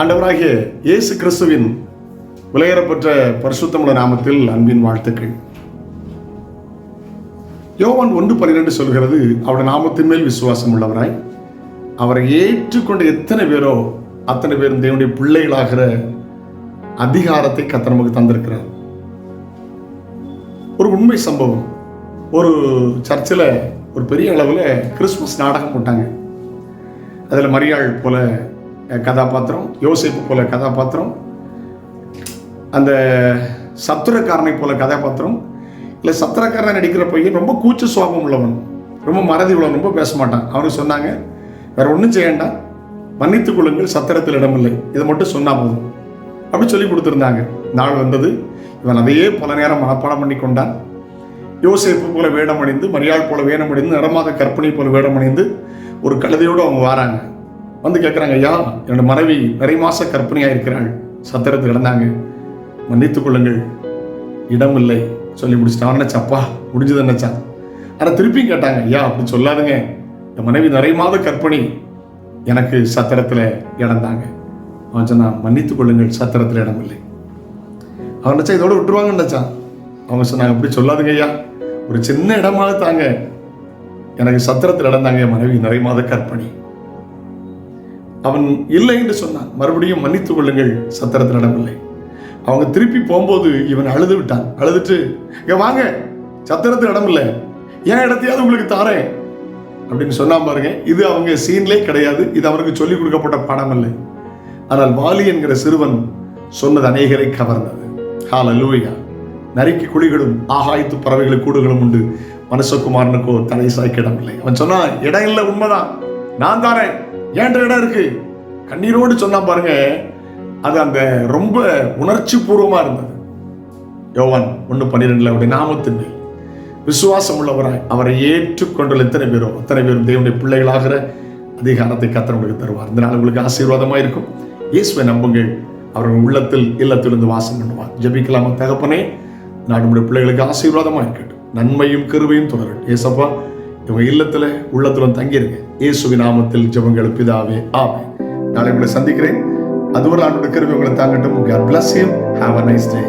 ஆண்டவராகிய இயேசு கிறிஸ்துவின் விலையேறப்பெற்ற பரிசுத்தமுள்ள நாமத்தில் அன்பின் வாழ்த்துக்கள். யோவான் ஒன்று பன்னிரெண்டு சொல்கிறது அவருடைய நாமத்தின் மேல் விசுவாசம் உள்ளவராய் அவரை ஏற்றுக்கொண்ட எத்தனை பேரோ அத்தனை பேரும் தேவனுடைய பிள்ளைகளாகிற அதிகாரத்தை கத்த நமக்கு தந்திருக்கிறார். ஒரு உண்மை சம்பவம். ஒரு சர்ச்சில் ஒரு பெரிய அளவில் கிறிஸ்மஸ் நாடகம் போட்டாங்க. அதில் மரியாள் போல கதாபாத்திரம் யோசிப்பு போல கதாபாத்திரம் அந்த சத்துரக்காரனை போல கதாபாத்திரம் இல்லை சத்திரக்காரன் நடிக்கிற பையன் ரொம்ப கூச்ச சுவாபம் உள்ளவன் ரொம்ப மறதி உள்ளவன் ரொம்ப பேச மாட்டான். அவனுக்கு சொன்னாங்க வேற ஒன்றும் செய்யண்டாம். மன்னித்துக் கொள்ளுங்கள் சத்திரத்தில் இடமில்லை. இதை மட்டும் சொன்னா போதும். அப்படி சொல்லி கொடுத்துருந்தாங்க. நாள் வந்தது. இவன் அதையே பல நேரம் மனப்பாடம் பண்ணி கொண்டான். யோசேப்பு போல வேடம் அணிந்து மரியாள் போல வேடம் அணிந்து நடமாத கற்பனை போல வேடம் அணிந்து ஒரு கழுதையோடு அவங்க வராங்க. வந்து கேட்குறாங்க ஐயா என்னோட மனைவி நிறை மாச கற்பனையாக இருக்கிறாள். சத்திரத்தில் கிடந்தாங்க மன்னித்துக் கொள்ளுங்கள். இடம் இல்லை. சொல்லி முடிச்சிட்டான். அவன் முடிஞ்சது நினைச்சான். ஆனால் திருப்பியும் கேட்டாங்க ஐயா அப்படி சொல்லாதுங்க. என் மனைவி நிறை மாத கற்பனை எனக்கு சத்திரத்தில் இடந்தாங்க அவன் சொன்னான் மன்னித்துக் கொள்ளுங்கள் சத்திரத்தில் இடம் இல்லை. அவன் நினச்சா இதோட விட்டுருவாங்கன்னு அவங்க சொன்னாங்க அப்படி சொல்லாதுங்க ஐயா. ஒரு சின்ன இடமாக தாங்க. எனக்கு சத்திரத்தில் இடந்தாங்க என் மனைவி நிறை மாத கற்பனை அவன் இல்லை என்று சொன்னான். மறுபடியும் மன்னித்துக் கொள்ளுங்கள் சத்திரத்தில் இடமில்லை அவங்க திருப்பி போகும்போது இவன் அழுது விட்டான். அழுதுட்டு இங்க வாங்க சத்திரத்தில் இடம் இல்லை ஏன் இடத்தையாவது உங்களுக்கு தாரேன்? அப்படின்னு சொன்னா பாருங்க. இது அவங்க சீன்லே கிடையாது. இது அவருக்கு சொல்லிக் கொடுக்கப்பட்ட பாடம் இல்லை ஆனால் வாலி என்கிற சிறுவன் சொன்னது அநேகரை கவர்ந்தது. ஹால லூயா நரிக்கு குழிகளும் ஆகாயத்து பறவைகளுக்கு கூடுகளும் உண்டு. மனுஷகுமாரனுக்கோ தலை சாய்க்க இடம் இல்லை அவன் சொன்னான் இடம் இல்லை உண்மைதான். நான் தானே ஏன்ட இடம் இருக்கு? கண்ணீரோடு சொன்னா பாருங்க. அது அந்த ரொம்ப உணர்ச்சி பூர்வமா இருந்தது. யோவான் ஒன்று பன்னிரெண்டுல அவருடைய நாமத்தின் மேல். விசுவாசம் உள்ளவராய் அவரை ஏற்றுக்கொண்டுள்ள எத்தனை பேரோ அத்தனை பேரும் தேவனுடைய பிள்ளைகளாகிற அதிகாரத்தை கத்தர் உங்களுக்கு தருவார். இந்த நாள் உங்களுக்கு ஆசீர்வாதமாக இருக்கும். இயேசுவை நம்புங்கள். அவர்கள் உள்ளத்தில் இல்லத்திலிருந்து வாசம் பண்ணுவார். ஜெபிக்கலாமா தகப்பனே? நான் நம்முடைய பிள்ளைகளுக்கு ஆசீர்வாதமாக இருக்கட்டும். நன்மையும் கருவையும் தொடரட்டும். ஏசப்பா இவங்க இல்லத்தில் உள்ளத்துல தங்கியிருங்க இயேசுவி நாமத்தில் ஜபங்கள் பிதாவே ஆமே நாளை உங்களை சந்திக்கிறேன். அதுவரை ஆண்டோட கருவி உங்களை தாங்கட்டும். God bless you have a nice day